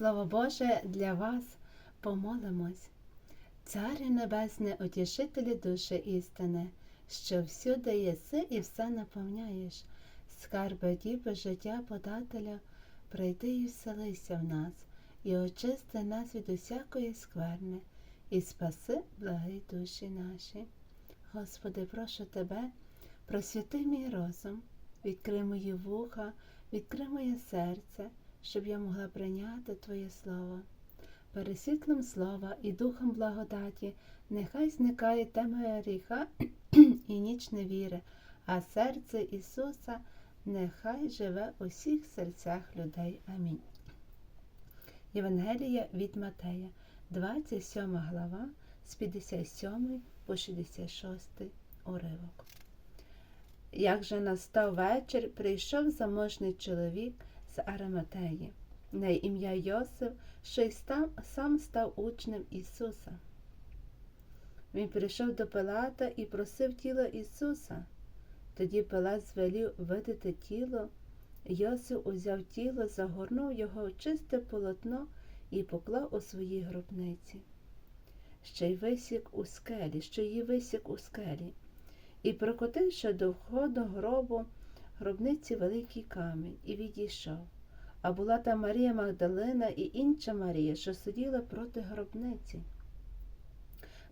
Слово Боже для вас помолимось. Царю Небесне, утішителі душі істини, що всюди єси і все наповняєш, скарби діби життя подателя, прийди і вселися в нас, і очисти нас від усякої скверни, і спаси благі душі наші. Господи, прошу Тебе, просвіти мій розум, відкрий мої вуха, відкрий моє серце, щоб я могла прийняти Твоє Слово. Пересвітлом слова і духом благодаті, нехай зникає тема гріха і ніч невіри, а серце Ісуса нехай живе у всіх серцях людей. Амінь. Євангелія від Матея, 27 глава, з 57 по 66 уривок. Як же настав вечір, прийшов заможний чоловік з Араматеї, на ім'я Йосиф, що й став, сам став учнем Ісуса. Він прийшов до Пилата і просив тіло Ісуса. Тоді Пилат звелів видати тіло. Йосиф узяв тіло, загорнув його в чисте полотно і поклав у своїй гробниці. Ще й висік у скелі, що її висік у скелі, і прокотивши до входу гробу гробниці великий камінь, і відійшов. А була там Марія Магдалина і інша Марія, що сиділа проти гробниці.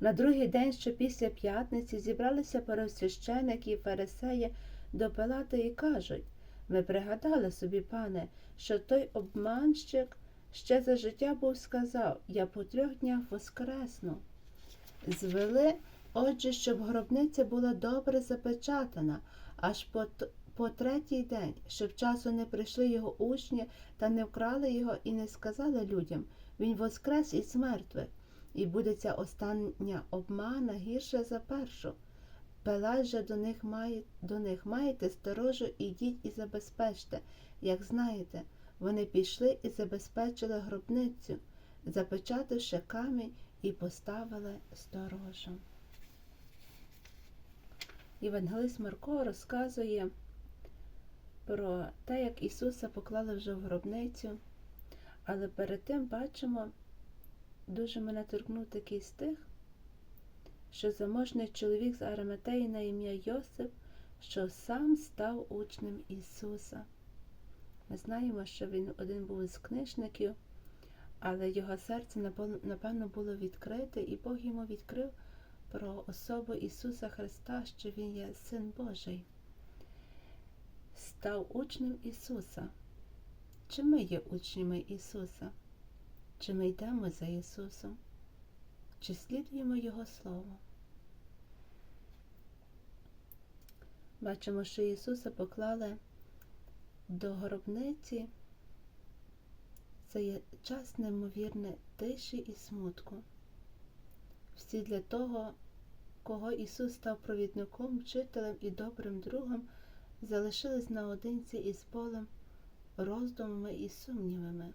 На другий день, що після п'ятниці, зібралися первосвященики і фарисеї до Пилата і кажуть ми пригадали собі, пане, що той обманщик ще за життя був сказав Я по трьох днях воскресну. Звели, отже, щоб гробниця була добре запечатана, аж по по третій день, щоб часу не прийшли його учні та не вкрали його і не сказали людям Він воскрес із мертвих, і буде ця остання обмана гірша за першу. Пилат же до них має, до них маєте сторожу, ідіть і забезпечте. Як знаєте, вони пішли і забезпечили гробницю, запечатавши камінь і поставили сторожу. Євангелист Марко розказує про те, як Ісуса поклали вже в гробницю, але перед тим бачимо, дуже мене торкнув такий стих, що заможний чоловік з Араматеї на ім'я Йосип, що сам став учнем Ісуса. Ми знаємо, що він один був з книжників, але його серце, напевно, було відкрите, і Бог йому відкрив про особу Ісуса Христа, що Він є Син Божий став учнем Ісуса. Чи ми є учнями Ісуса? Чи ми йдемо за Ісусом? Чи слідуємо Його Слово? Бачимо, що Ісуса поклали до гробниці. Це є час неймовірне тиші і смутку. Всі для того, кого Ісус став провідником, вчителем і добрим другом залишились наодинці із полем, роздумами і сумнівами,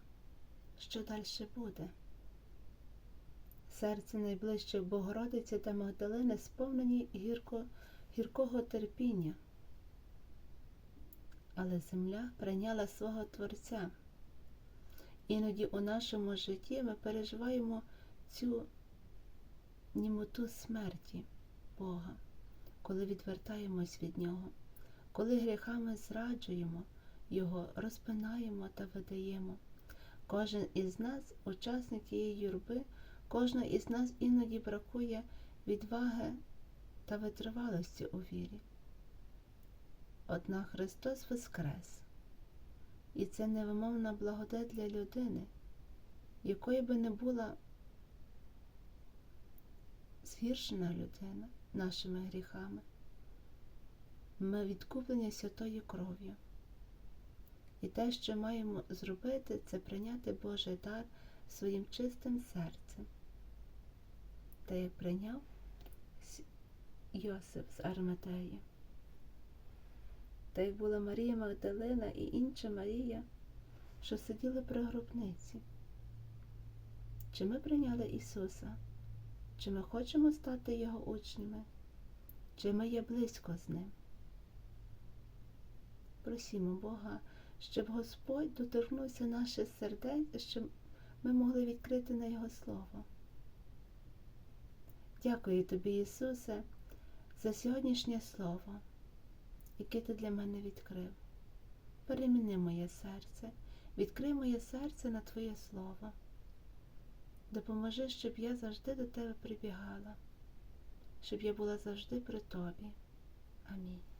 що далі буде. Серце найближчих Богородиці та Магдалини сповнені гірко, гіркого терпіння. Але земля прийняла свого Творця. Іноді у нашому житті ми переживаємо цю німоту смерті Бога, коли відвертаємось від Нього коли гріхами зраджуємо Його, розпинаємо та видаємо. Кожен із нас, учасник тієї юрби, кожного із нас іноді бракує відваги та витривалості у вірі. Однак Христос Воскрес, і це невимовна благодать для людини, якої би не була згіршена людина нашими гріхами. Ми відкуплені святою кров'ю. І те, що маємо зробити, це прийняти Божий дар своїм чистим серцем. Та як прийняв Йосип з Арматеї. Та як була Марія Магдалина і інша Марія, що сиділи при гробниці. Чи ми прийняли Ісуса? Чи ми хочемо стати Його учнями? Чи ми є близько з Ним? Просімо Бога, щоб Господь доторкнувся наших сердець, щоб ми могли відкрити на Його Слово. Дякую тобі, Ісусе, за сьогоднішнє Слово, яке ти для мене відкрив. Переміни моє серце, відкрий моє серце на Твоє Слово. Допоможи, щоб я завжди до Тебе прибігала, щоб я була завжди при Тобі. Амінь.